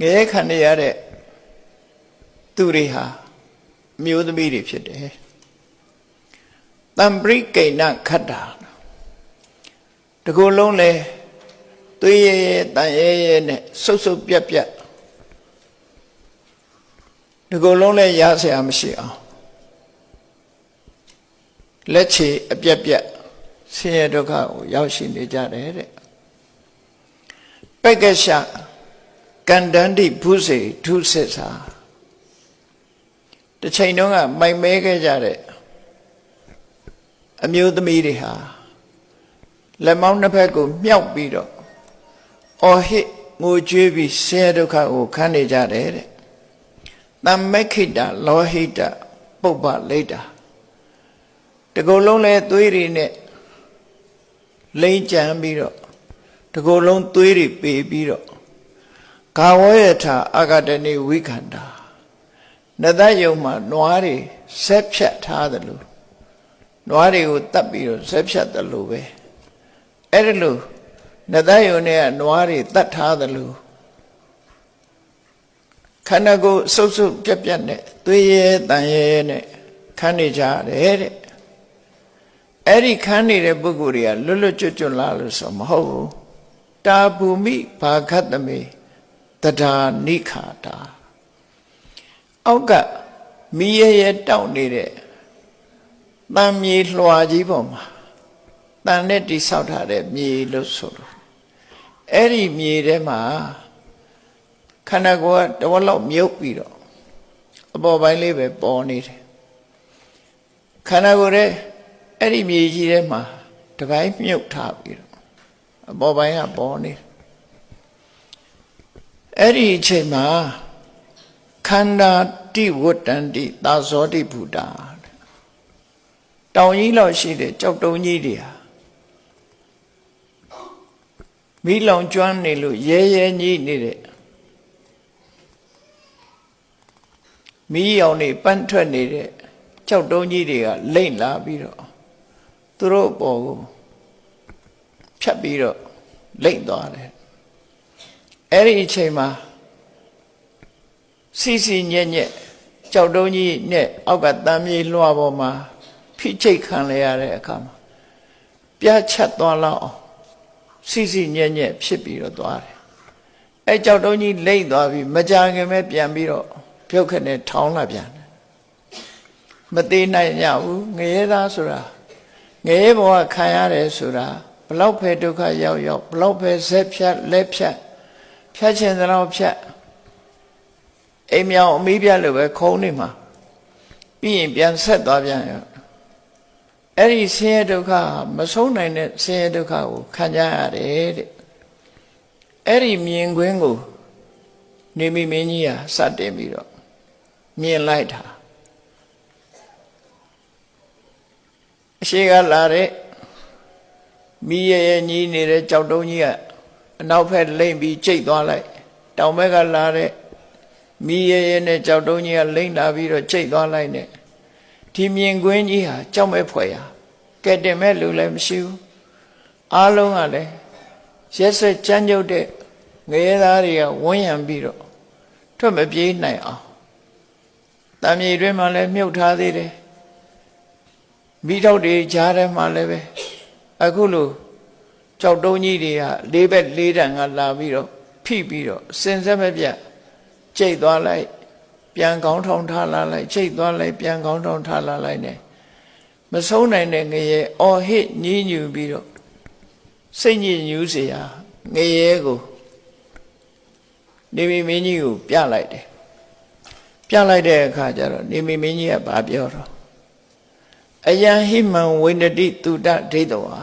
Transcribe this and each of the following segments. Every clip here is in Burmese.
ငရဲခံနေရတဲ့သူတွေဟာမျိုးသမီးတွေဖြစ်တယ်တံပရိကိဏခတ္တာတကူလုံးလဲသွေးရဲရဲတန်ရဲရဲနဲ့ဆုပ်ဆုပ်ပြက်ပြက်တကူလုံးလဲရဆရာမရှိအောင်လက်ချေအပြက်ပြက်ဆင်းရဲဒုက္ခကိုရောက်ရှိနေကြတယ်တဲ့ပက္ကရှ ကန္တန္တိဘုစေဒုစစ္စာတစ်ချိန်တုန်းကမိုင်မဲခဲ့ကြတဲ့အမျိုးသမီးတွေဟာလက်မောင်းနှစ်ဖက်ကိုမြှောက်ပြီးတော့အော်ဟစ်ငိုကြွေးပြီးဆင်းရဲဒုက္ခကိုခံနေကြတယ်တဲ့တမ္မခိတလောဟိတပုပ္ပလိတာတကုံလုံးလဲသွေးတွေနဲ့လိမ့်ကြံပြီးတော့တကုံလုံးသွေးတွေပေပြီးတော့ ကာဝယထာအာဂတနေဝိခန္တာနတ်ယုံမှာနွားတွေဆက်ဖြတ်ထားတယ်လို့နွားတွေကိုတတ်ပြီးတော့ဆက်ဖြတ်တယ်လို့ပဲအဲ့ဒါလို့နတ်ယုံနဲ့ကနွားတွေတတ်ထားတယ်လို့ခန္ဓာကိုယ်ဆုပ်ဆုပ်ပြက်ပြက်နဲ့သွေးရဲတန်ရဲနဲ့ခန်းနေကြရတယ်တဲ့အဲ့ဒီခန်းနေတဲ့ပုဂ္ဂိုလ်တွေကလွတ်လွတ်ကျွတ်ကျွတ်လာလို့ဆိုမဟုတ်ဘူးတာဘူမိဘာခတ်တမေ တဒါနိခာတာအောက်ကမီးရဲရဲတောက်နေတဲ့တန်မြေလွှာကြီးပေါ်မှာတန်နဲ့တိဆောက်ထားတဲ့မြေလို့ဆိုလို့အဲ့ဒီမြေထဲမှာခန္ဓာကိုယ်ကတဝက်လောက်မြုပ်ပြီးတော့အပေါ်ပိုင်းလေးပဲပေါ်နေတယ်ခန္ဓာကိုယ်ရဲ့အဲ့ဒီမြေကြီးထဲမှာတပိုင်းမြုပ်ထားပြီးတော့အပေါ်ပိုင်းကပေါ်နေတယ် အဲ့ဒီအချိန်မှာခန္ဓာတိဝတ္တန္တိသာဇောတိဘုဒ္ဓတောင်ကြီးလောက်ရှိတဲ့ကြောက်တုံးကြီးတွေဟာမိလောင်ကျွမ်းနေလို့ရဲရဲကြီးနေတဲ့မိရောင်နေပန်းထွက်နေတဲ့ကြောက်တုံးကြီးတွေကလိမ့်လာပြီးတော့သူတို့ပေါ်ကိုဖြတ်ပြီးတော့လိမ့်သွားတယ် အဲ့ဒီအချိန်မှာစီစီညက်ညက်ကြောက်တုံးကြီးနဲ့အောက်ကတမ်းမြေလွှာပေါ်မှာဖိချိတ်ခံရတဲ့အခါမှာပြတ်ချက်သွားလောက်အောင်စီစီညက်ညက်ဖြစ်ပြီးတော့သွားတယ်အဲကြောက်တုံးကြီးလိမ့်သွားပြီးမကြခင်ပဲပြန်ပြီးတော့ပြုတ်ခနဲ့ထောင်းလာပြန်တယ်မသေးနိုင်ရဘူးငရဲသားဆိုတာငရဲဘဝခံရတယ်ဆိုတာဘလောက်ပဲဒုက္ခရောက်ရောက်ဘလောက်ပဲဆက်ဖြတ်လက်ဖြတ် ဖြတ်ချင်သလောက်ဖြတ်အိမ်မြောင်အမေးပြလို့ပဲခုံးနေမှာပြီးရင်ပြန်ဆက်သွားပြန်ရအဲ့ဒီဆင်းရဲဒုက္ခမဆုံးနိုင်တဲ့ဆင်းရဲဒုက္ခကိုခံကြရတယ်တဲ့အဲ့ဒီမြင်ကွင်းကိုနေမိမင်းကြီးဟာစတင်ပြီးတော့မြင်လိုက်တာအရှိကလာတဲ့မိရရဲ့ညီးနေတဲ့ကြောက်တုံးကြီးက အနောက်ဘက်လိမ့်ပြီးကျိတ်သွားလိုက်တောင်ဘက်ကလာတဲ့မိရရဲ့နဲ့ကြောက်တုံးကြီးကလိမ့်လာပြီးတော့ကျိတ်သွားလိုက်နဲ့ဒီမြင်ကွင်းကြီးဟာကြောက်မဲ့ဖွယ်ရာကဲတင်မဲ့လူလည်းမရှိဘူးအားလုံးကလည်းရက်ဆက်ကြမ်းကြုတ်တဲ့ငရဲသားတွေကဝန်းရံပြီးတော့ထွက်မပြေးနိုင်အောင်တံမြေတွင်မှလည်းမြုပ်ထားသေးတယ်မိတော့တွေကြားထဲမှာလည်းပဲအခုလို ကြောက်တုံးကြီးတွေကလေးဘက်လေးတန်ကလာပြီးတော့ဖိပြီးတော့စင်ဆက်မပြတ်ကျိတ်သွားလိုက်ပြန်ကောင်းထောင်ထားလာလိုက်ကျိတ်သွားလိုက်ပြန်ကောင်းထောင်ထားလာလိုက်နဲ့မဆုံးနိုင်တဲ့ငရဲအော်ဟစ်ညည်းညူပြီးတော့စိတ်ညစ်ညူးเสียငရဲကိုနေမီမင်းကြီးကိုပြလိုက်တယ်ပြလိုက်တဲ့အခါကျတော့နေမီမင်းကြီးကဘာပြောတော့အယံဟိမံဝိနတိတုဒဒိဋ္ဌဝါ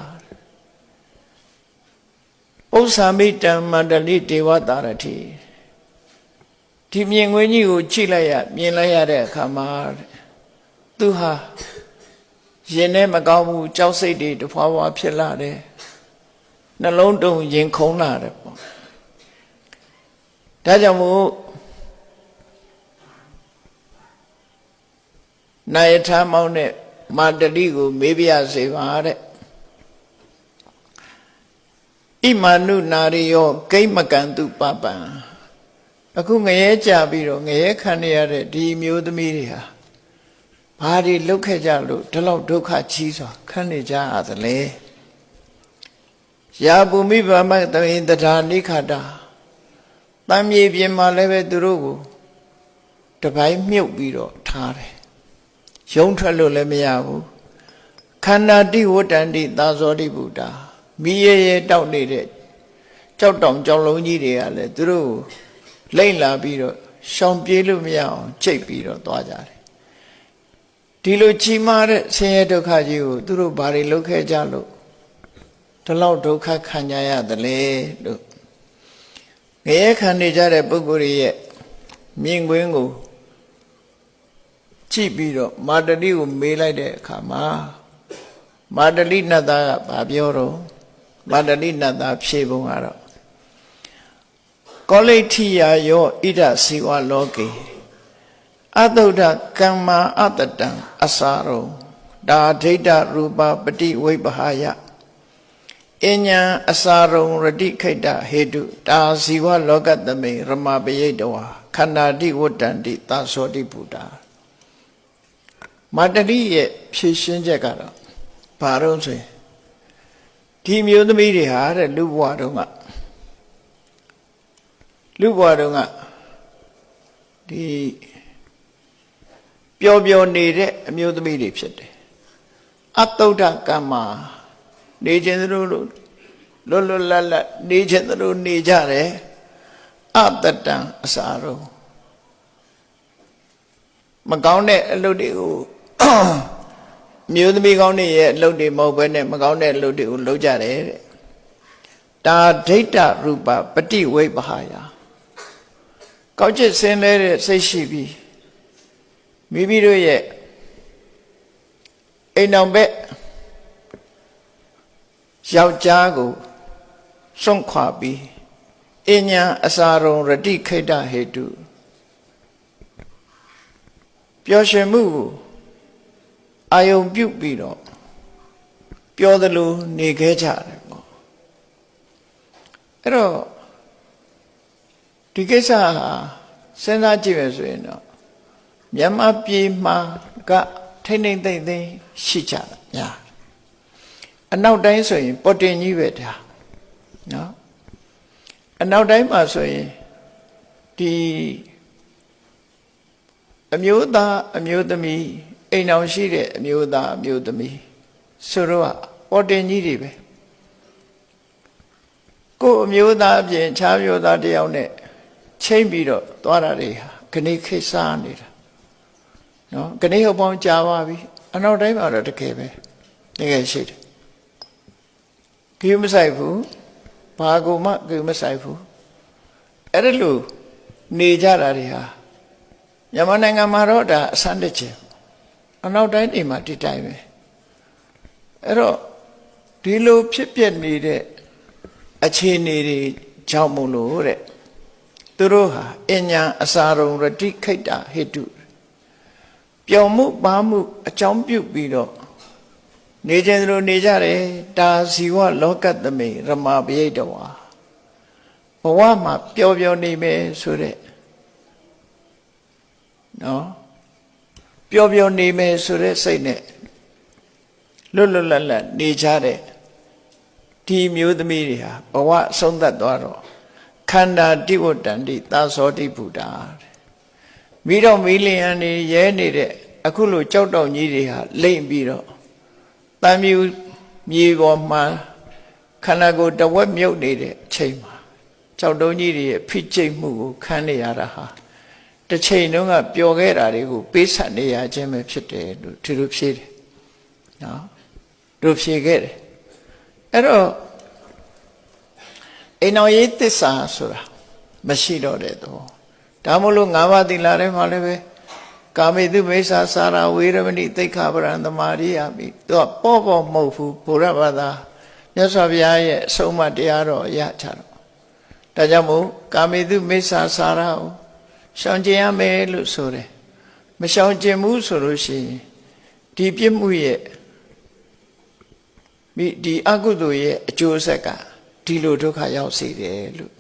ဥ္စာမိတံမန္တလိဒေဝတာရတိဒီမြင်ကွင်းကြီးကိုကြည့်လိုက်ရမြင်လိုက်ရတဲ့အခါမှာသူဟာရင်ထဲမကောင်းဘူးကြောက်စိတ်တွေတဖွာဖွာဖြစ်လာတယ်နှလုံးတုံရင်ခုန်လာတယ်ပေါ့ဒါကြောင့်မို့နိုင်ထမောင်းတဲ့မာတတိကို မေးပြစေပါတဲ့ ဣမာနုနာရိယောဂိမကံတုပပံအခုငရဲကြပြီးတော့ငရဲခံနေရတဲ့ဒီအမျိုးသမီးတွေဟာဘာတွေလုတ်ခဲ့ကြလို့ဒီလောက်ဒုက္ခကြီးစွာခံနေကြရသလဲယာပုမိဗမတဝိတထာနိခတာတမ်းမြေပြင်မှာလည်းပဲသူတို့ကိုတပိုင်းမြုပ်ပြီးတော့ထားတယ်ရုံးထွက်လို့လည်းမရဘူးခန္ဓာတိဝတ္တန္တိသာဇောတိဗုဒ္ဓ မိရရဲတောက်နေတဲ့ကြောက်တောင်ကြောင်လုံးကြီးတွေကလည်းသူတို့ကိုလိမ့်လာပြီးတော့ရှောင်ပြေးလို့မရအောင်ချိန်ပြီးတော့သွားကြတယ်ဒီလိုကြီးမားတဲ့ဆင်းရဲဒုက္ခကြီးကိုသူတို့ဘာတွေလုပ်ခဲ့ကြလို့ဒီလောက်ဒုက္ခခံကြရသလဲလို့ငရဲခံနေကြတဲ့ပုဂ္ဂိုလ်ရဲ့မြင်ကွင်းကိုကြည့်ပြီးတော့မာတတိကိုမေးလိုက်တဲ့အခါမှာမာတတိနတ်သားကဘာပြောတော့ မာတတိနတ်သားဖြေပုံကတော့ကောလိထိယာယောဣဒစီဝလောကေအတုဒ္ဓကမ္မာအတတံအစာရောဒါဒိဋ္ဌရူပပฏิဝိပဟာယအဉ္ညာအစာရုံရတိခိတ္တဟေတုတာဇီဝလောကသမိရမပယိတဝါခန္ဓာတိဝတ္တန္တိသာသောတိဗုဒ္ဓမတတိရဲ့ဖြည့်ရှင်းချက်ကတော့ဘာတော့ဆိုရင် ဒီမျိုးသမီးတွေဟာတဲ့လူဘဝတုန်းကလူဘဝတုန်းကဒီပျော်ပျော်နေတဲ့အမျိုးသမီးတွေဖြစ်တယ်အတုဒ္ဓကမ္မာနေခြင်းသူတို့လွတ်လွတ်လပ်လပ်နေခြင်းသူတို့နေကြတယ်အတတံအစာရောမကောင်းတဲ့အလုပ်တွေကို မျိုးသမီးကောင်းတွေရဲ့အလုပ်တွေမဟုတ်ဘဲနဲ့မကောင်းတဲ့အလုပ်တွေကိုလုပ်ကြတယ်တဲ့ဒါဒိဋ္ဌရူပပฏิဝိပဟာယကောက်ကျစ်ဆင်းလဲတဲ့စိတ်ရှိပြီးမိမိတို့ရဲ့အိမ်အောင်ဘက်ယောက်ျားကိုစွန့်ခွာပြီးအညာအစာရုံရတိခိတ္တဟေတုပျော်ရွှင်မှုကို အာယုံပြုတ်ပြီးတော့ပျော်သလိုနေခဲ့ကြတယ်ပေါ့အဲ့တော့ဒီကိစ္စဟာစဉ်းစားကြည့်မယ်ဆိုရင်တော့မြန်မာပြည်မှာကထိမ့်ထိမ့်သိမ့်သိမ့်ရှိကြတာများအနောက်တိုင်းဆိုရင်ပေါ်တင်ကြီးပဲဒါနော်အနောက်တိုင်းမှာဆိုရင်ဒီအမျိုးသားအမျိုးသမီး အိမ်အောင်ရှိတဲ့အမျိုးသားအမျိုးသမီးဆိုတော့ပေါ်တင်ကြီးတွေပဲကို့အမျိုးသားအပြင်ခြားမျိုးသားတယောက်နဲ့ချိန်ပြီးတော့သွားတာတွေဟာခဏခိစားနေတာနော်ခဏဟုတ်ပေါင်းကြာပါပြီအနောက်တိုင်းမှာတော့တကယ်ပဲတကယ်ရှိတယ်ကိမဆိုင်ဘူးဘာကူမှကိမဆိုင်ဘူးအဲ့ဒါလို့နေကြတာတွေဟာမြန်မာနိုင်ငံမှာတော့ဒါအဆန်းတစ်ချက် အနောက်တိုင်းအိမ်မှာဒီတိုင်းပဲအဲ့တော့ဒီလိုဖြစ်ပျက်နေတဲ့အခြေအနေတွေကြောင့်မို့လို့တဲ့သူတို့ဟာအညာအစာရုံရတိခိတ္တဟိတုပျော်မှုပါမှုအကြောင်းပြုပြီးတော့နေခြင်းသူတို့နေကြတယ်တာဇီဝလောကသမိရမပရိတဝါဘဝမှာပျော်ပျော်နေမယ်ဆိုတဲ့နော် ပျော်ပျော်နေမယ်ဆိုတဲ့စိတ်နဲ့လွတ်လွတ်လပ်လပ်နေကြတဲ့ဒီမျိုးသမီးတွေဟာဘဝဆုံးသက်သွားတော့ခန္ဓာတိဝတ္တန္တိသာသောတိဗုဒ္ဓမိတော့မီလီယံနေရဲနေတဲ့အခုလိုကြောက်တောင်ကြီးတွေဟာလိမ့်ပြီးတော့တန်မြူမြေပေါ်မှာခန္ဓာကိုယ်တဝက်မြုပ်နေတဲ့အချိန်မှာကြောက်တုံးကြီးတွေရဲ့ဖိကျိတ်မှုကိုခံနေရတာဟာ တစ်ချိန်တုန်းကပျော်ခဲ့တာတွေကိုပေးဆက်နေရခြင်းပဲဖြစ်တယ်လို့သူတို့ဖြေတယ်နော်တို့ဖြေခဲ့တယ်အဲ့တော့အိမ်တော်ရေးသစ္စာဆိုတာမရှိတော့တဲ့သဘောဒါမို့လို့၅ပါးသီလထဲမှာလည်းပဲကာမေတုမိစ္ဆာစာရဝေရမဏိသိက္ခာပရံသမာရိယာမိသူကပေါ့ပေါ့မဟုတ်ဘူးဘုရားဘာသာမြတ်စွာဘုရားရဲ့အဆုံးအမတရားတော်ရချတော့ဒါကြောင့်မို့ကာမေတုမိစ္ဆာစာရကို ရှောင်ကျင်ရမယ်လို့ဆိုတယ်မရှောင်ကျင်ဘူးဆိုလို့ရှိရင်ဒီပြစ်မှုရဲ့မိဒီအကုသိုလ်ရဲ့အကျိုးဆက်ကဒီလိုဒုက္ခရောက်စေတယ်လို့